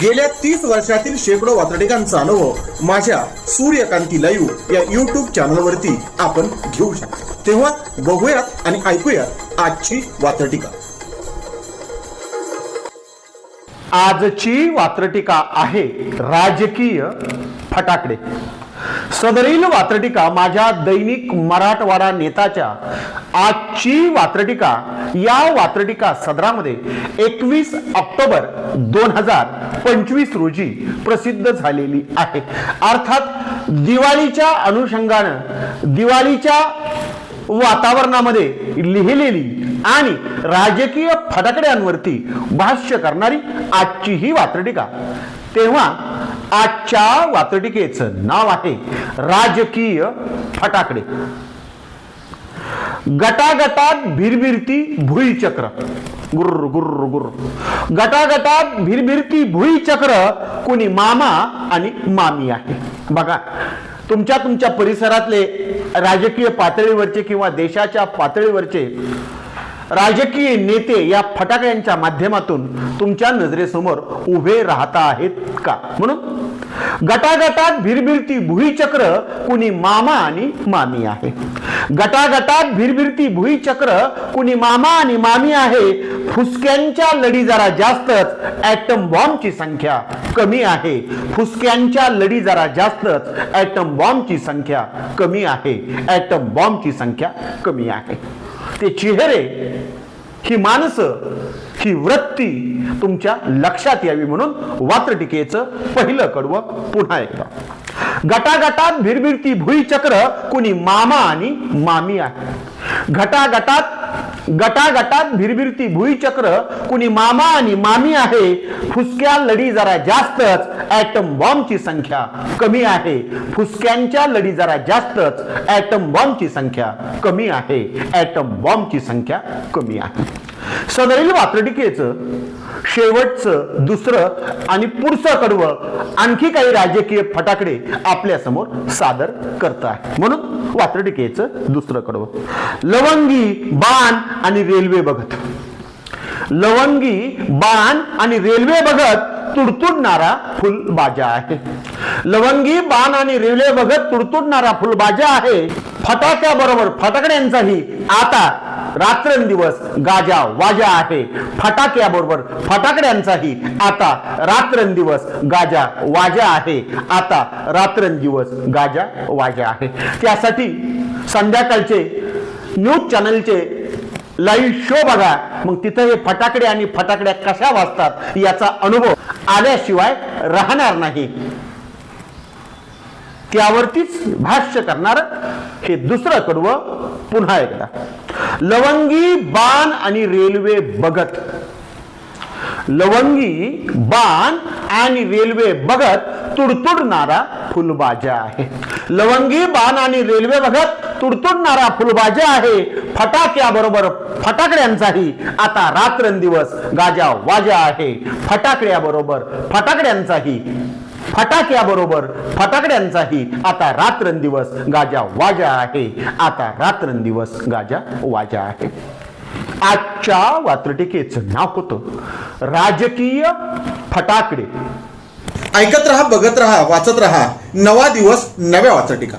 गेल्या तीस वर्षातील शेकडो वातडिकांचा अनुभव माझ्या सूर्यकांती लाईव्ह या युट्यूब चॅनलवरती आपण घेऊ शकतो. तेव्हा बघूयात आणि ऐकूयात आजची वात्रटिका. आजची वात्रटिका आहे राजकीय फटाकडे. सदरील वात्रटिका माझ्या दैनिक मराठवाडा नेताच्या आजची वात्रटिका या वात्रटिका सदरामध्ये एकवीस ऑक्टोबर दोन हजार पंचवीस रोजी प्रसिद्ध झालेली आहे. अर्थात दिवाळीच्या अनुषंगानं दिवाळीच्या वातावरणामध्ये लिहिलेली आणि राजकीय फटाकड्यांवरती भाष्य करणारी आजची ही वात्रटिका. तेव्हा आजच्या वात्रटिकेचं नाव आहे राजकीय फटाकडे. गटागटात भिरभिरती भुईचक्र गुर्र गुर्र गुर्र. गटागटात भिरभिरती भुईचक्र कोणी मामा आणि मामी आहे. बघा तुमच्या तुमच्या परिसरातले राजकीय पातळीवरचे किंवा देशाच्या पातळीवरचे राजकीय नेते या फटाक्यांच्या माध्यमातून तुमच्या नजरेसमोर उभे राहता आहेत का? म्हणून गटागटात भिरभिरती भुईचक्र कुणी मामा आणि मामी आहे. गटागटात भिरभिरती भुईचक्र कुणी मामा आणि मामी आहे. फुसक्यांच्या लढी जरा जास्तच ऍटम बॉम्बची संख्या कमी आहे. फुसक्यांच्या लढी जरा जास्तच ऍटम बॉम्बची संख्या कमी आहे. ऍटम बॉम्बची संख्या कमी आहे. ते चेहरे ही माणसं ही वृत्ती तुमच्या लक्षात यावी म्हणून वात्रटिकेचं पहिलं कडवं पुन्हा एकदा. गटागटात भिरभिरती भुईचक्र कुणी मामा आणि मामी आहे. घटागटात गटागटात भिरभिरती भुईचक्र कुणी मामा आणि मामी आहे. फुसक्या लढी जरा जास्तच ऍटम बॉम्बची संख्या कमी आहे. फुसक्यांच्या लढी जरा जास्तच ऍटम बॉम्बची संख्या कमी आहे. ऍटम बॉम्बची संख्या कमी आहे. सदरील वात्रटिकेचं शेवटचं दुसरं आणि पुढचं कडवं आणखी काही राजकीय फटाकडे आपल्यासमोर सादर करत म्हणून वात्रटिकेचं दुसरं कडवं. लवंगी बाण आणि रेल्वे बघत. लवंगी बाण आणि रेल्वे बघत तुडतुडणारा फुलबाजा आहे. लवंगी बाण आणि रेल्वे बघत तुडतुडणारा फुलबाजा आहे. फटाक्या बरोबर फटाकड्यांचाही आता रात्रंदिवस गाजा वाजा आहे. फटाक्याबरोबर फटाकड्यांचाही आता रात्रंदिवस गाजा वाजा आहे. आता रात्रंदिवस गाजा वाजा आहे. त्यासाठी संध्याकाळचे न्यूज चॅनलचे लाईव्ह शो बघा. मग तिथं हे फटाकडे आणि फटाकड्या कशा वाजतात याचा अनुभव आल्याशिवाय राहणार नाही. त्यावरतीच भाष्य करणार हे दुसरं कडवं पुन्हा एकदा. लवंगी बाण आणि रेल्वे बघत. लवंगी बाण आणि रेल्वे बघत तुडतुडणारा फुलबाजा आहे. लवंगी बाण आणि रेल्वे बघत तुडतुडणारा फुलबाजा आहे. फटाक्याबरोबर फटाकड्यांचाही आता रात्रंदिवस गाजा वाजा आहे. फटाकड्याबरोबर फटाकड्यांचाही फटाक्याबरोबर फटाकड्यांचाही आता रात्रंदिवस गाजा वाजा आहे. आता रात्रंदिवस गाजा वाजा आहे. आजच्या वात्रटिकेचं नाव होतं राजकीय फटाकडे. ऐकत रहा बघत रहा वाचत रहा. नवा दिवस नव्या वाचटिका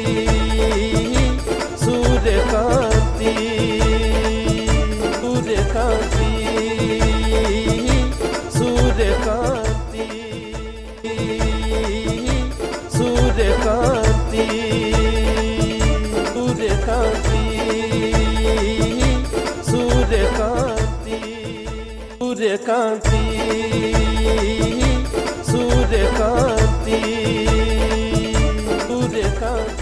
decanti, sous decanti, sous decanti, sous sous decanti, sous.